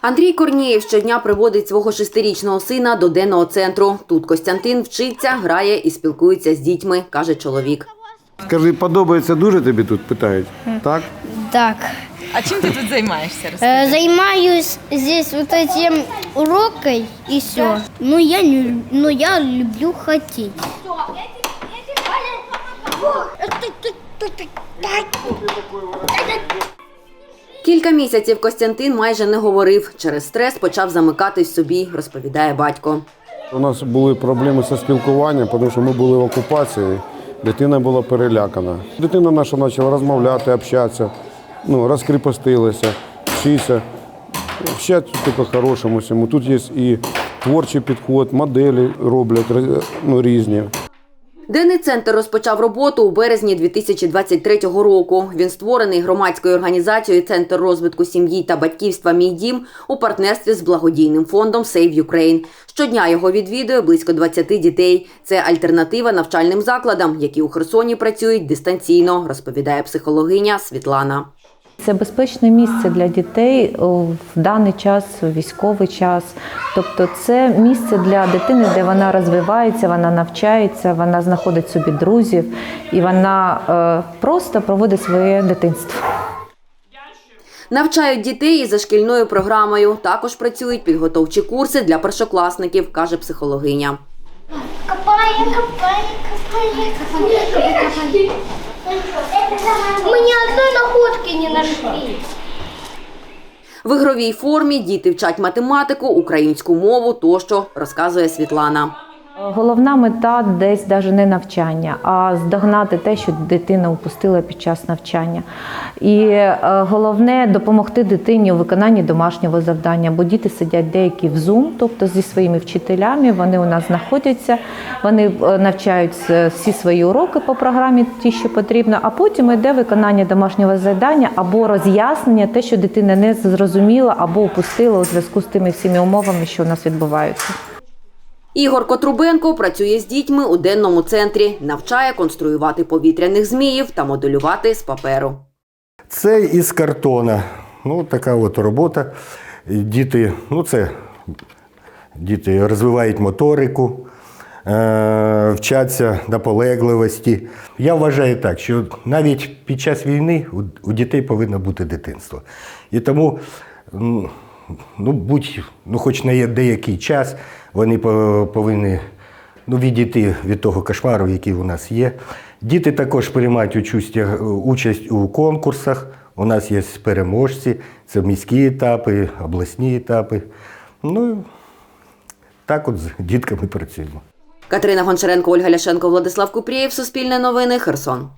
Андрій Корнієв щодня приводить свого шестирічного сина до денного центру. Тут Костянтин вчиться, грає і спілкується з дітьми, каже чоловік. Скажи, подобається дуже тобі тут питають? Так? Так. А чим ти тут займаєшся? Розкажи. Э, Занимаюсь здесь вот этим урокой и все. Ну я не, ну я люблю хотеть. Кілька місяців Костянтин майже не говорив. Через стрес почав замикатись собі, розповідає батько. У нас були проблеми зі спілкуванням, тому що ми були в окупації. Дитина була перелякана. Дитина наша почала розмовляти, общатися, ну, розкріпостилася, вчитися. Вчать тут по-хорошому. Тут є і творчий підход, моделі роблять ну, різні. Денний центр розпочав роботу у березні 2023 року. Він створений громадською організацією Центр розвитку сім'ї та батьківства Мій дім у партнерстві з благодійним фондом Save Ukraine. Щодня його відвідує близько 20 дітей. Це альтернатива навчальним закладам, які у Херсоні працюють дистанційно, розповідає психологиня Світлана. Це безпечне місце для дітей в даний час, у військовий час. Тобто це місце для дитини, де вона розвивається, вона навчається, вона знаходить собі друзів і вона е, просто проводить своє дитинство. Навчають дітей і за шкільною програмою. Також працюють підготовчі курси для першокласників, каже психологиня. Копаем, копаем, копаем, копаем, копаем. Мы ни одной находки не нашли. В ігровій формі діти вчать математику, українську мову тощо, розказує Світлана. Головна мета десь навіть не навчання, а здогнати те, що дитина упустила під час навчання. І е, головне допомогти дитині у виконанні домашнього завдання, бо діти сидять деякі в Zoom, тобто зі своїми вчителями, вони у нас знаходяться, вони е, навчають е, всі свої уроки по програмі, ті, що потрібно, а потім йде виконання домашнього завдання або роз'яснення, те, що дитина не зрозуміла або упустила у зв'язку з тими всіми умовами, що у нас відбуваються. Ігор Котрубенко працює з дітьми у денному центрі, навчає конструювати повітряних зміїв та моделювати з паперу. Це із картона. Ну, така от робота. Діти, ну це діти розвивають моторику, е, вчаться наполегливості. Я вважаю так, що навіть під час війни у, дітей повинно бути дитинство. І тому, ну, будь, ну, хоч на деякий час, вони повинні ну, відійти від того кошмару, який у нас є. Діти також приймають участь, участь у конкурсах. У нас є переможці, це міські етапи, обласні етапи. Ну, так от з дітками працюємо. Катерина Гончаренко, Ольга Ляшенко, Владислав Купрієв, Суспільне новини, Херсон.